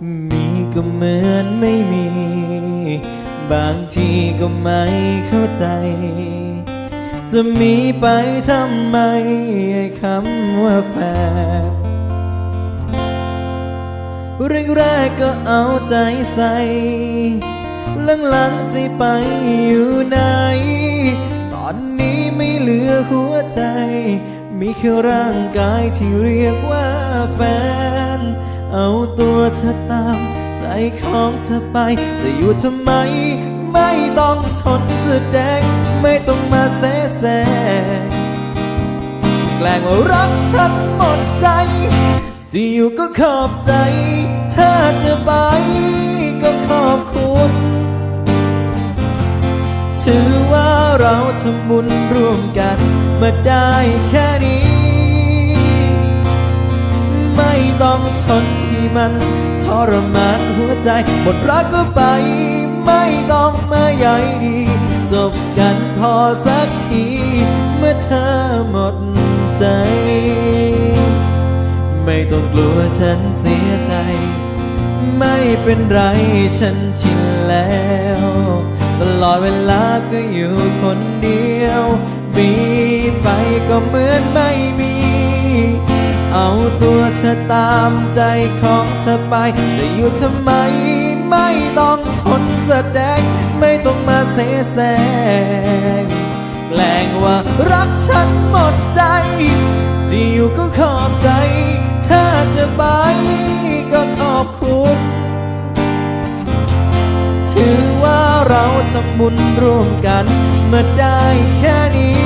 มีก็เหมือนไม่มี บางทีก็ไม่เข้าใจ จะมีไปทำไมไอ้คำว่าแฟนแรกๆก็เอาใจใส่หลังๆใจไปอยู่ไหน ตอนนี้ไม่เหลือหัวใจ มีแค่ร่างกายที่เรียกว่าแฟน เอาตัวเธอตาม ใจของเธอไป จะอยู่ทำไม ไม่ต้องทนแสดง ไม่ต้องมาแสแสร้งแกล้งว่ารักฉันหมดใจที่อยู่ก็ขอบใจ ถ้าจะไปก็ขอบคุณ ถือว่าเราทำบุญร่วมกัน มาได้แค่นี้ ต้องทนให้มันทรมานหัวใจหมดรักก็ไป ไม่ต้องมาใยดี จบกันพอสักที เมื่อเธอหมดใจ ไม่ต้องกลัวฉันเสียใจ ไม่เป็นไรฉันชินแล้ว ตลอดเวลาก็อยู่คนเดียว มีไปก็เหมือนไม่มี เอาตัวเธอตามใจของเธอไป จะอยู่ทำไมไม่ต้องทนแสดง ไม่ต้องมาเสแสร้งแกล้งว่ารักฉันหมดใจที่อยู่ก็ขอบใจ ถ้าจะไปก็ขอบคุณถือว่าเราทำบุญร่วมกันมาได้แค่นี้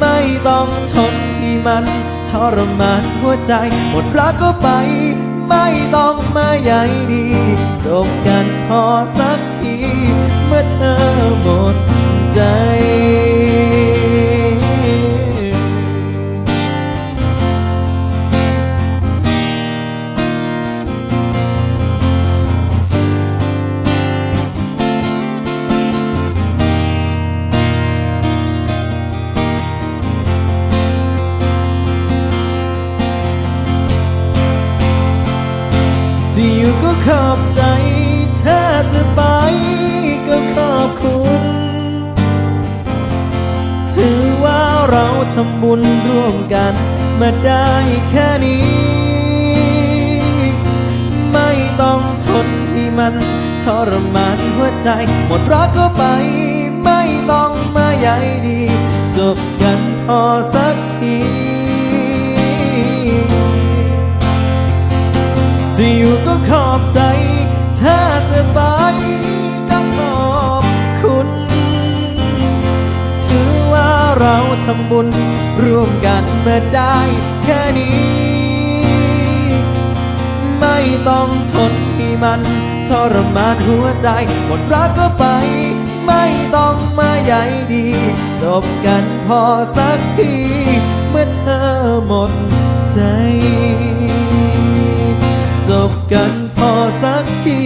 ไม่ต้องทน มันทรมานหัวใจ หมดรักก็ไป ไม่ต้องมาใหญ่ดี จบกันพอสักที เมื่อเธอหมดใจ ที่อยู่ก็ขอบใจ ถ้าจะไปก็ขอบคุณ ถือว่าเราทำบุญร่วมกัน มาได้แค่นี้ ไม่ต้องทนให้มันทรมานหัวใจ หมดรักก็ไป ไม่ต้องมาใยดี จบกันพอสักที ที่อยู่ก็ขอบใจ ถ้าจะไปก็ขอบคุณ ถือว่าเราทำบุญร่วมกันมาได้แค่นี้ ไม่ต้องทนให้มันทรมานหัวใจหมดรักก็ไป ไม่ต้องมาใยดี จบกันพอสักที เมื่อเธอหมดใจ จบกันพอสักที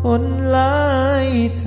คนหลายใจ